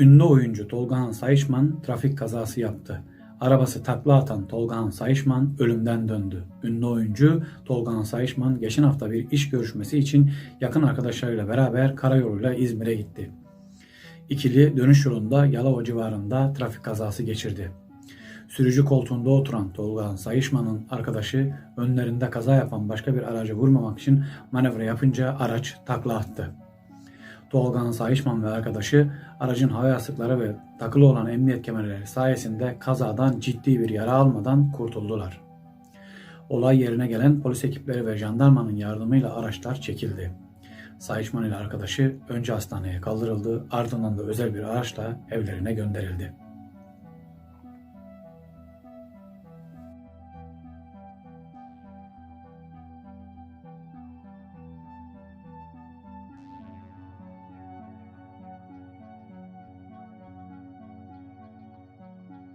Ünlü oyuncu Tolgahan Sayışman trafik kazası yaptı. Arabası takla atan Tolgahan Sayışman ölümden döndü. Ünlü oyuncu Tolgahan Sayışman geçen hafta bir iş görüşmesi için yakın arkadaşlarıyla beraber karayoluyla İzmir'e gitti. İkili dönüş yolunda Yalova civarında trafik kazası geçirdi. Sürücü koltuğunda oturan Tolgahan Sayışman'ın arkadaşı önlerinde kaza yapan başka bir araca vurmamak için manevra yapınca araç takla attı. Tolgahan Sayışman ve arkadaşı aracın hava yastıkları ve takılı olan emniyet kemerleri sayesinde kazadan ciddi bir yara almadan kurtuldular. Olay yerine gelen polis ekipleri ve jandarmanın yardımıyla araçlar çekildi. Sayışman ile arkadaşı önce hastaneye kaldırıldı ardından da özel bir araçla evlerine gönderildi.